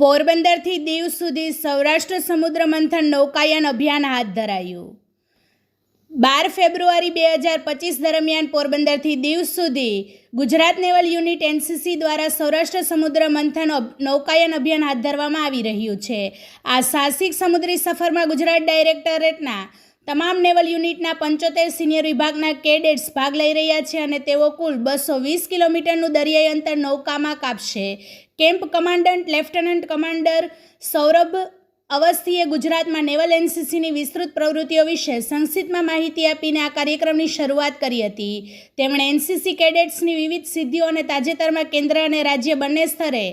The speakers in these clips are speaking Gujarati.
પોરબંદરથી દીવ સુધી સૌરાષ્ટ્ર સમુદ્ર મંથન નૌકાયન અભિયાન હાથ ધરાયું. બાર ફેબ્રુઆરી બે હજાર પચીસ દરમિયાન પોરબંદરથી દીવ સુધી ગુજરાત નેવલ યુનિટ એનસીસી દ્વારા સૌરાષ્ટ્ર સમુદ્ર મંથન નૌકાયન અભિયાન હાથ ધરવામાં આવી રહ્યું છે. આ સાહસિક સમુદ્રી સફરમાં ગુજરાત ડાયરેક્ટરેટના તમામ નેવલ યુનિટના પંચોતેર સિનિયર વિભાગના કેડેટ્સ ભાગ લઈ રહ્યા છે અને તેઓ કુલ બસો વીસ કિલોમીટરનું દરિયાઈ અંતર નૌકામાં કાપશે. Camp commandant, lieutenant commander Saurabh અવસ્થીએ ગુજરાતમાં નેવલ એનસીસીની વિસ્તૃત પ્રવૃત્તિઓ વિશે સંક્ષિપ્તમાં માહિતી આપીને આ કાર્યક્રમની શરૂઆત કરી હતી. તેમણે એનસીસી કેડેટ્સની વિવિધ સિદ્ધિઓ અને તાજેતરમાં કેન્દ્ર અને રાજ્ય બંને સ્તરે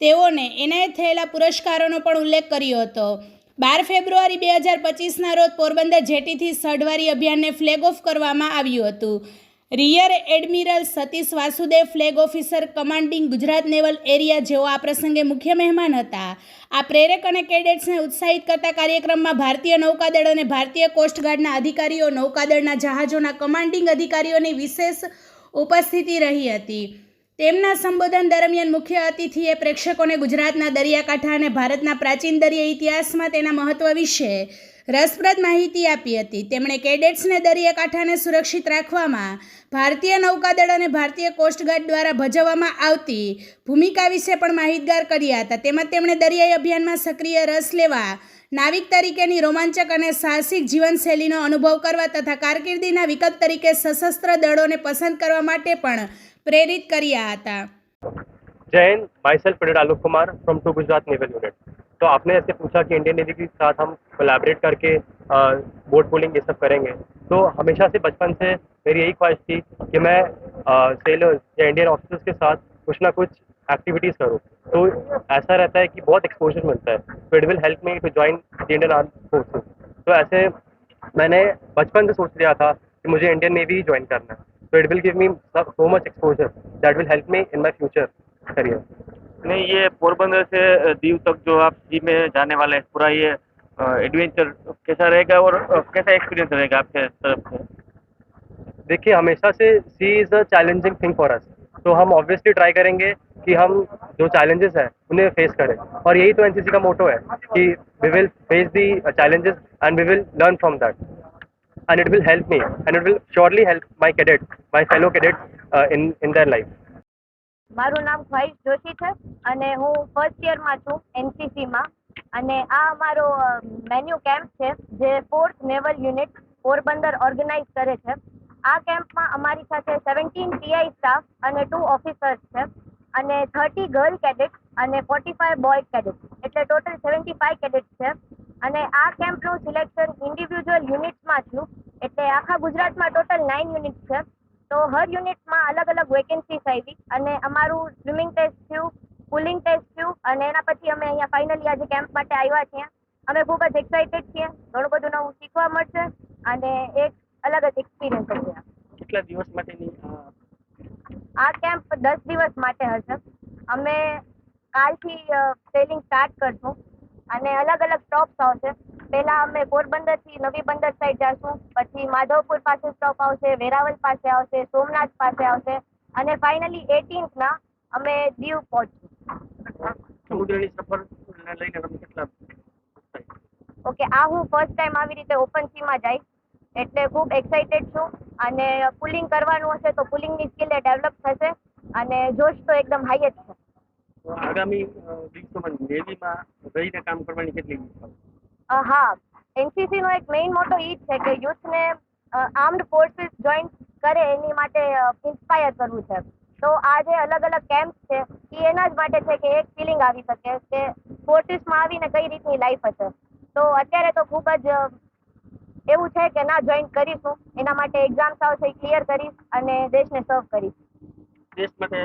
તેઓને એનાયત થયેલા પુરસ્કારોનો પણ ઉલ્લેખ કર્યો હતો. બાર ફેબ્રુઆરી બે હજાર પચીસના રોજ પોરબંદર જેટીથી સઢવારી અભિયાનને ફ્લેગ ઓફ કરવામાં આવ્યું હતું. Rear admiral Satish Vasudev flag officer commanding Gujarat naval area જેઓ આ પ્રસંગે મુખ્ય મહેમાન હતા. આ પ્રેરક અને કેડેટ્સને ઉત્સાહિત કરતા કાર્યક્રમમાં ભારતીય નૌકાદળ અને ભારતીય કોસ્ટગાર્ડના અધિકારીઓ નૌકાદળના જહાજોના કમાન્ડિંગ અધિકારીઓની વિશેષ ઉપસ્થિતિ રહી હતી. તેમના સંબોધન દરમિયાન મુખ્ય અતિથિએ પ્રેક્ષકોને ગુજરાતના દરિયાકાંઠા અને ભારતના પ્રાચીન દરિયા ઇતિહાસમાં તેના મહત્વ વિશે રસપ્રદ માહિતી આપી હતી. તેમણે કેડેટ્સને દરિયાકાંઠાને સુરક્ષિત રાખવામાં ભારતીય નૌકાદળ અને ભારતીય કોસ્ટગાર્ડ દ્વારા ભજવવામાં આવતી ભૂમિકા વિશે પણ માહિતગાર કર્યા હતા. તેમજ તેમણે દરિયાઈ અભિયાનમાં સક્રિય રસ લેવા, નાવિક તરીકેની રોમાંચક અને સાહસિક જીવનશૈલીનો અનુભવ કરવા તથા કારકિર્દીના વિકલ્પ તરીકે સશસ્ત્ર દળોને પસંદ કરવા માટે પણ પ્રેરિત કર્યા હતા Jai Hind myself Pandit Alok Kumar from to Gujarat naval unit तो आपने ऐसे पूछा कि इंडियन नेवी के साथ हम कोलैबोरेट करके बोट पुलिंग ये सब करेंगे तो हमेशा से बचपन से मेरी यही ख्वाहिश थी कि मैं सेलर्स या इंडियन ऑफिसर्स के साथ कुछ ना कुछ एक्टिविटीज़ करूँ तो ऐसा रहता है कि बहुत एक्सपोजर मिलता है तो it will help me to join the Indian arm forces तो ऐसे मैंने बचपन से सोच लिया था कि मुझे इंडियन नेवी ही ज्वाइन करना है तो it will give me so much exposure that will help me in my future career नहीं ये पोरबंदर से दीव तक जो आप सी में जाने वाले हैं पूरा ये एडवेंचर कैसा रहेगा और कैसा एक्सपीरियंस रहेगा आपके तरफ़ से? देखिए हमेशा से sea is a challenging thing for us तो हम ऑब्वियसली ट्राई करेंगे कि हम जो चैलेंजेस हैं उन्हें फेस करें। और यही तो एनसीसी का मोटो है कि we will face the challenges and we will learn from that and it will help me and it will surely help my cadet, my fellow cadets uh, in in their life. મારું નામ ખ્વાઈશ જોશી છે અને હું ફર્સ્ટ યરમાં છું એનસીસીમાં અને આ અમારો મેન્યુ કેમ્પ છે જે fourth naval unit Porbandar organise કરે છે. આ કેમ્પમાં અમારી સાથે સેવન્ટીન ટીઆઈ સ્ટાફ અને ટુ ઓફિસર્સ છે અને થર્ટી ગર્લ કેડેટ અને ફોર્ટી ફાઈવ બોય કેડેટ એટલે ટોટલ સેવન્ટી ફાઈવ કેડેટ છે. અને આ કેમ્પનું સિલેક્શન ઇન્ડિવિજ્યુઅલ યુનિટમાં છું એટલે આખા ગુજરાતમાં ટોટલ નાઇન યુનિટ છે. તો હર યુનિટમાં અલગ અલગ વેકેન્સીસ આવી અને અમારું સ્વિમિંગ ટેસ્ટ થયું પુલિંગ ટેસ્ટ થયું અને એના પછી અમે અહીંયા ફાઇનલી આજે કેમ્પ માટે આવ્યા છીએ અમે ખૂબ જ એક્સાઇટેડ છીએ. ઘણું બધું નવું શીખવા મળશે અને એક અલગ જ એક્સપિરિયન્સ હશે. કેટલા દિવસ માટેની આ કેમ્પ દસ દિવસ માટે હશે. અમે કાલથી સેલિંગ સ્ટાર્ટ કરશું અને અલગ અલગ સ્ટોપ્સ આવશે. પહેલા અમે પોરબંદરથી નવી બંદર સાઈડ જઈશું પછી માધવપુર પાસે સ્ટોપ આવશે વેરાવલ પાસે આવશે સોમનાથ પાસે આવશે અને ફાઇનલી એટીન્થના અમે દીવ પહોંચશું. સમુદ્રની સફરને લઈને તમે કેટલા ઓકે આ હું ફર્સ્ટ ટાઈમ આવી રીતે ઓપન સી માં જઈશ એટલે ખૂબ એક્સાઇટેડ છું. અને પુલિંગ કરવાનું હશે તો પુલિંગની સ્કિલ ડેવલપ થશે અને જોશ તો એકદમ હાઈ જ છે. આગામી દિવસોમાં નેવીમાં રહીને કામ કરવાની કેટલી હા. એનસીસી નો એક મેઇન મોટો જ છે કે યુથને આર્મ્ડ ફોર્સિસ જોઈન કરે એની માટે ઇન્સ્પાયર કરવું છે. તો આ જે અલગ અલગ કેમ્પ છે એ એના જ માટે છે કે એક ફિલિંગ આવી શકે કે ફોર્સિસમાં આવીને કઈ રીતની લાઈફ હશે. તો અત્યારે તો ખૂબ જ એવું છે કે ના જોઈન કરીશું. એના માટે એક્ઝામ્સ આવશે એ ક્લિયર કરીશ અને દેશને સર્વ કરીશ દેશ માટે?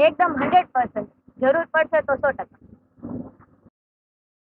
એકદમ હંડ્રેડ પર્સન્ટ જરૂર પડશે તો સો ટકા.